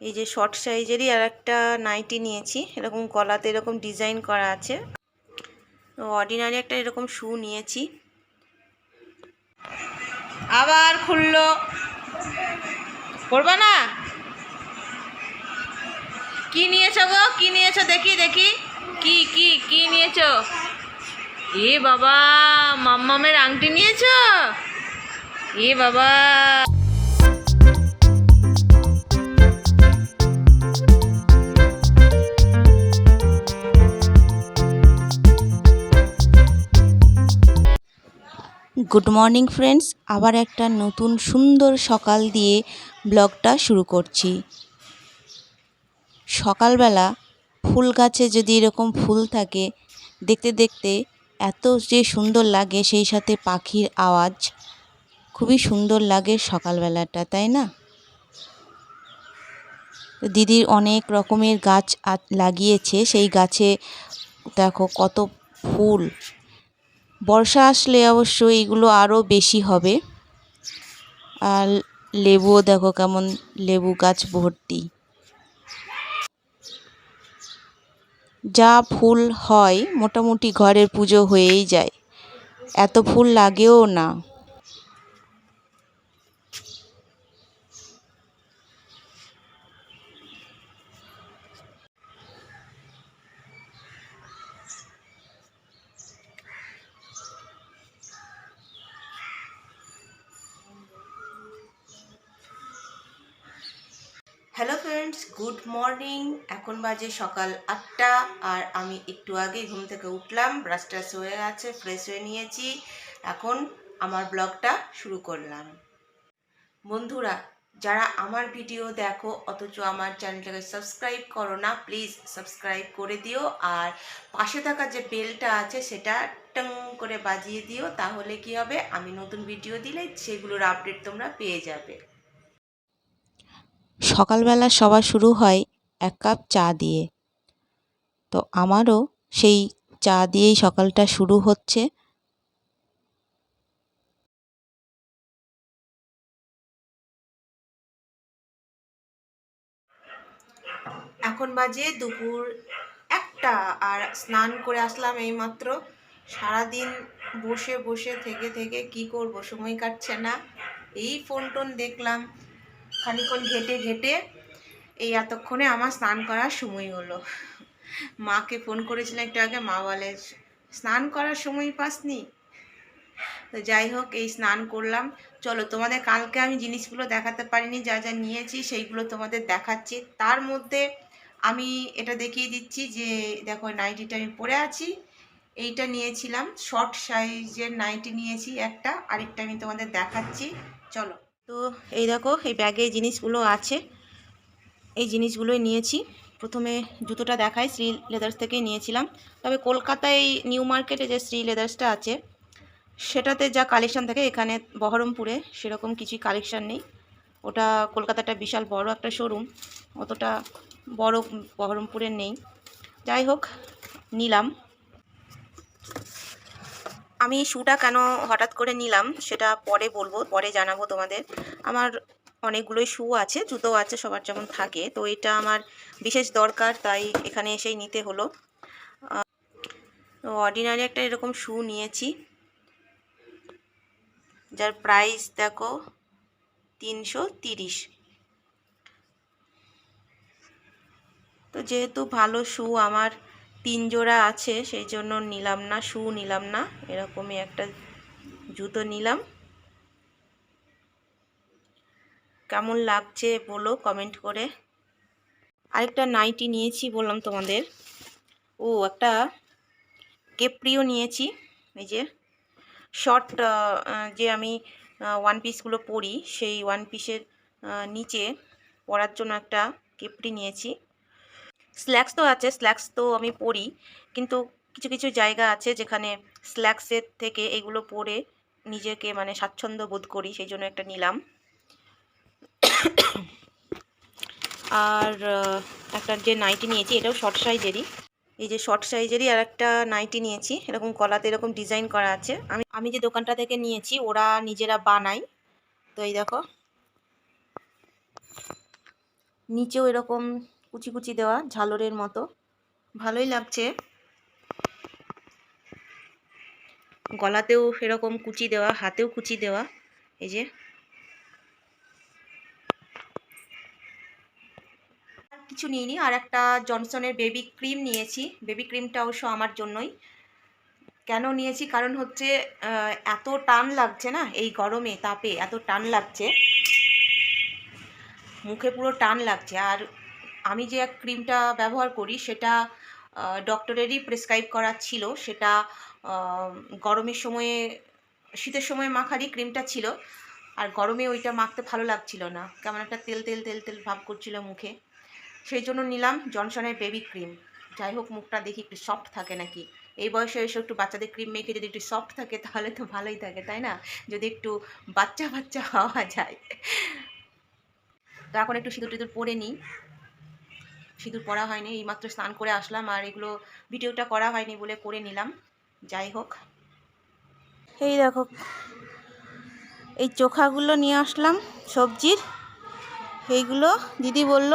এই যে শর্ট সাইজেরই আর একটা নাইটি নিয়েছি। এরকম গলাতে এরকম ডিজাইন করা আছে। অর্ডিনারি একটা এরকম শু নিয়েছি। আবার খুললো। করবা না? কি নিয়েছো গো? কি নিয়েছো? দেখি দেখি। কি কি কি নিয়েছো? এ বাবা, মাম্মামের আংটি নিয়েছো? এ বাবা। গুড মর্নিং ফ্রেন্ডস, আবার একটা নতুন সুন্দর সকাল দিয়ে ব্লগটা শুরু করছি। সকালবেলা ফুল গাছে যদি এরকম ফুল থাকে, দেখতে দেখতে এত যে সুন্দর লাগে সেই সাথে পাখির আওয়াজ, খুবই সুন্দর লাগে সকালবেলাটা, তাই না? দিদির অনেক রকমের গাছ লাগিয়েছে, সেই গাছে দেখো কত ফুল। বর্ষা আসলে অবশ্য এইগুলো আরও বেশি হবে। আর লেবুও দেখো কেমন লেবু গাছ ভর্তি। যা ফুল হয়, মোটামুটি ঘরের পুজো হয়েই যায়। এত ফুল লাগেও না। হ্যালো ফ্রেন্ডস গুড মর্নিং এখন বাজে সকাল আটটা আর আমি একটু আগে ঘুম থেকে উঠলাম ব্রাশ ট্রাশ হয়ে গেছে ফ্রেশ হয়ে নিয়েছি। এখন আমার ব্লগটা শুরু করলাম। বন্ধুরা, যারা আমার ভিডিও দেখো, অথচ আমার চ্যানেলটাকে সাবস্ক্রাইব করো না প্লিজ সাবস্ক্রাইব করে দিও। আর পাশে থাকা যে বেলটা আছে, সেটা টং করে বাজিয়ে দিও, তাহলে কি হবে? আমি নতুন ভিডিও দিলে সেগুলোর আপডেট তোমরা পেয়ে যাবে। সকালবেলা সবার শুরু হয় এক কাপ চা দিয়ে। তো আমারও সেই চা দিয়েই সকালটা শুরু হচ্ছে। এখন বাজে দুপুর একটা আর স্নান করে আসলাম এইমাত্র। সারাদিন বসে বসে থেকে থেকে কি করব, সময় কাটছে না। এই ফোন টোন দেখলাম। খানিক্ষণ ঘেটে ঘেটে এই এতক্ষণে আমার স্নান করার সময় হলো। মাকে ফোন করেছিলাম একটু আগে, মা বলে, স্নান করার সময় পাসনি? তো যাই হোক, এই স্নান করলাম। চলো, তোমাদের কালকে আমি জিনিসগুলো দেখাতে পারিনি, যা যা নিয়েছি সেইগুলো তোমাদের দেখাচ্ছি। তার মধ্যে আমি এটা দেখিয়ে দিচ্ছি যে, দেখো, নাইটিটা আমি পরে আছি। এইটা নিয়েছিলাম, শর্ট সাইজের নাইটি নিয়েছি একটা, আরেকটা আমি তোমাদের দেখাচ্ছি। চলো। তো এই দেখো, এই ব্যাগে জিনিসগুলো আছে। এই জিনিসগুলোই নিয়েছি। প্রথমে জুতোটা দেখাই, শ্রী লেদার্স থেকেই নিয়েছিলাম। তবে কলকাতায় নিউ মার্কেটে যে শ্রী লেদার্সটা আছে, সেটাতে যা কালেকশান থাকে, এখানে বহরমপুরে সেরকম কিছুই কালেকশান নেই। ওটা কলকাতাটা বিশাল বড় একটা শোরুম অতটা বড় বহরমপুরের নেই। যাই হোক, নিলাম। আমি শ্যুটা কেন হঠাৎ করে নিলাম সেটা পরে বলব, পরে জানাব তোমাদের। আমার অনেকগুলোই শু আছে জুতো আছে, সবার যেমন থাকে। তো এটা আমার বিশেষ দরকার, তাই এখানে এসেই নিতে হলো। অর্ডিনারি একটা এরকম শু নিয়েছি, যার প্রাইস দেখো তিনশো তিরিশ। তো যেহেতু ভালো শু আমার তিন জোড়া আছে সেই জন্য নিলাম না শ্যু নিলাম না, এরকমই একটা জুতো নিলাম। কেমন লাগছে বলো কমেন্ট করে। আরেকটা নাইটি নিয়েছি বললাম তোমাদের। ও, একটা কেপ্রিও নিয়েছি, এই যে শর্ট যে আমি ওয়ান পিসগুলো পরি, সেই ওয়ান পিসের নিচে পরার জন্য একটা কেপড়ি নিয়েছি। স্ল্যাক্স তো আছে স্ল্যাক্স তো আমি পরি কিন্তু কিছু কিছু জায়গা আছে যেখানে স্ল্যাক্সের থেকে এগুলো পরে নিজেকে মানে স্বাচ্ছন্দ্য বোধ করি, সেই জন্য একটা নিলাম। আর একটা যে নাইটি নিয়েছি, এটাও শর্ট সাইজেরই এই যে শর্ট সাইজেরই আর একটা নাইটি নিয়েছি, এরকম কলাতে এরকম ডিজাইন করা আছে। আমি আমি যে দোকানটা থেকে নিয়েছি, ওরা নিজেরা বানায়। তো এই দেখো, নিচেও এরকম কুচি কুচি দেওয়া ঝালরের মতো। ভালোই লাগছে। গলাতেও এরকম কুচি দেওয়া, হাতেও কুচি দেওয়া। এই যে। কিছু নিইনি, আর একটা জনসনের বেবি ক্রিম নিয়েছি। বেবি ক্রিমটা অবশ্য আমার জন্যই। কেন নিয়েছি? কারণ হচ্ছে এত টান লাগছে না এই গরমে, তাপে এত টান লাগছে। মুখে পুরো টান লাগছে। আর আমি যে এক ক্রিমটা ব্যবহার করি, সেটা ডক্টরেরই প্রেসক্রাইব করা ছিল। সেটা গরমের সময়ে, শীতের সময় মাখারই ক্রিমটা ছিল। আর গরমে ওইটা মাখতে ভালো লাগছিল না। কেমন একটা তেল তেল তেল তেল ভাব করছিল মুখে। সেই জন্য নিলাম জনসনের বেবি ক্রিম যাই হোক, মুখটা দেখি একটু সফট থাকে নাকি? এই বয়সে এসে একটু বাচ্চাদের ক্রিম মেখে যদি একটু সফট থাকে, তাহলে তো ভালোই থাকে, তাই না? যদি একটু বাচ্চা বাচ্চা হওয়া যায়। তো এখন একটু সিঁদুর টিঁদুর পরে নিই। সিঁদুর পরা হয়নি, এইমাত্র স্নান করে আসলাম আর এগুলো ভিডিওটা করা হয়নি বলে করে নিলাম। যাই হোক। এই দেখো, এই চোখাগুলো নিয়ে আসলাম সবজির। এইগুলো দিদি বলল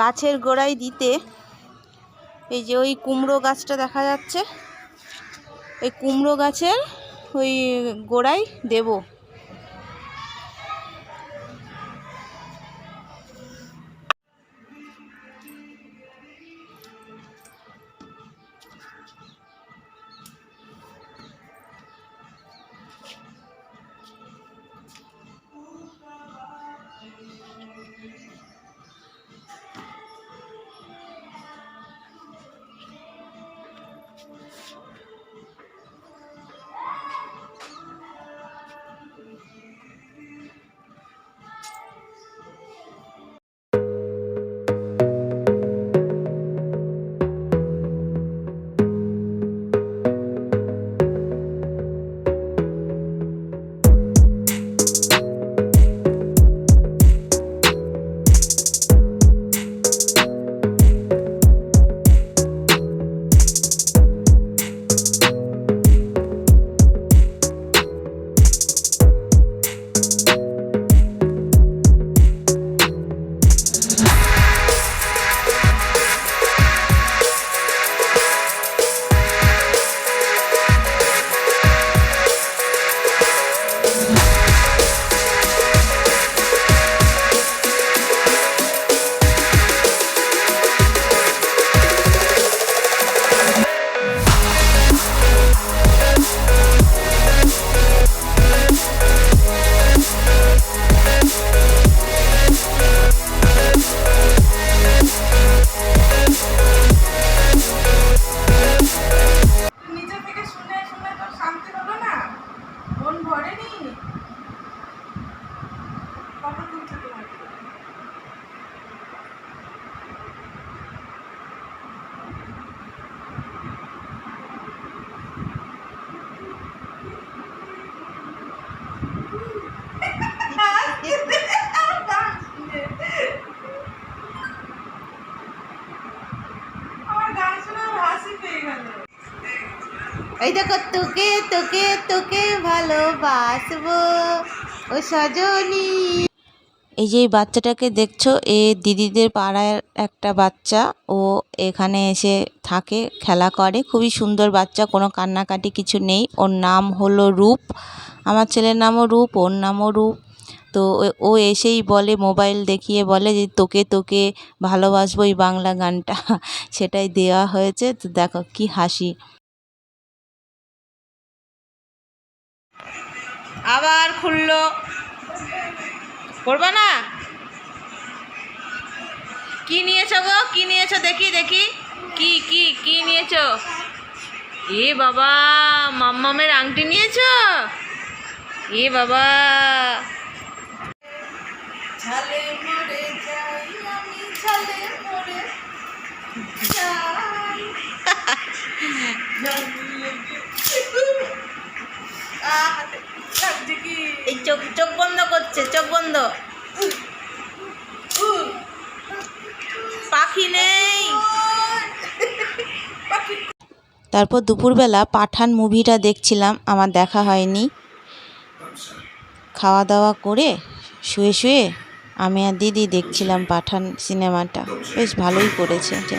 গাছের গোড়ায় দিতে। এই যে ওই কুমড়ো গাছটা দেখা যাচ্ছে, এই কুমড়ো গাছের ওই গোড়ায় দেবো। এই দেখো, তোকে তোকে তোকে ভালোবাসবো। ও সজনী। এই যে বাচ্চাটাকে দেখছ, এ দিদিদের পাড়ার একটা বাচ্চা। ও এখানে এসে থাকে, খেলা করে। খুবই সুন্দর বাচ্চা, কোনো কান্নাকাটি কিছু নেই। ওর নাম হলো রূপ। আমার ছেলের নামও রূপ, ওর নামও রূপ। তো ও- এসেই বলে, মোবাইল দেখিয়ে বলে যে, তোকে তোকে ভালোবাসবো এই বাংলা গানটা। সেটাই দেওয়া হয়েছে। তো দেখো, কি হাসি। আবার খুললো। করবা না? কি নিয়েছো গো? কি নিয়েছো? দেখি দেখি। কি কি কি নিয়েছো? এ বাবা মাম্মামের আংটি নিয়েছো? এ বাবা। এই চোখ চোখ বন্ধ করছে, চোখ বন্ধ। পাখি নেই। তারপর দুপুরবেলা পাঠান মুভিটা দেখছিলাম, আমার দেখা হয়নি। খাওয়া দাওয়া করে শুয়ে শুয়ে আমি আর দিদি দেখছিলাম পাঠান সিনেমাটা। বেশ ভালোই করেছে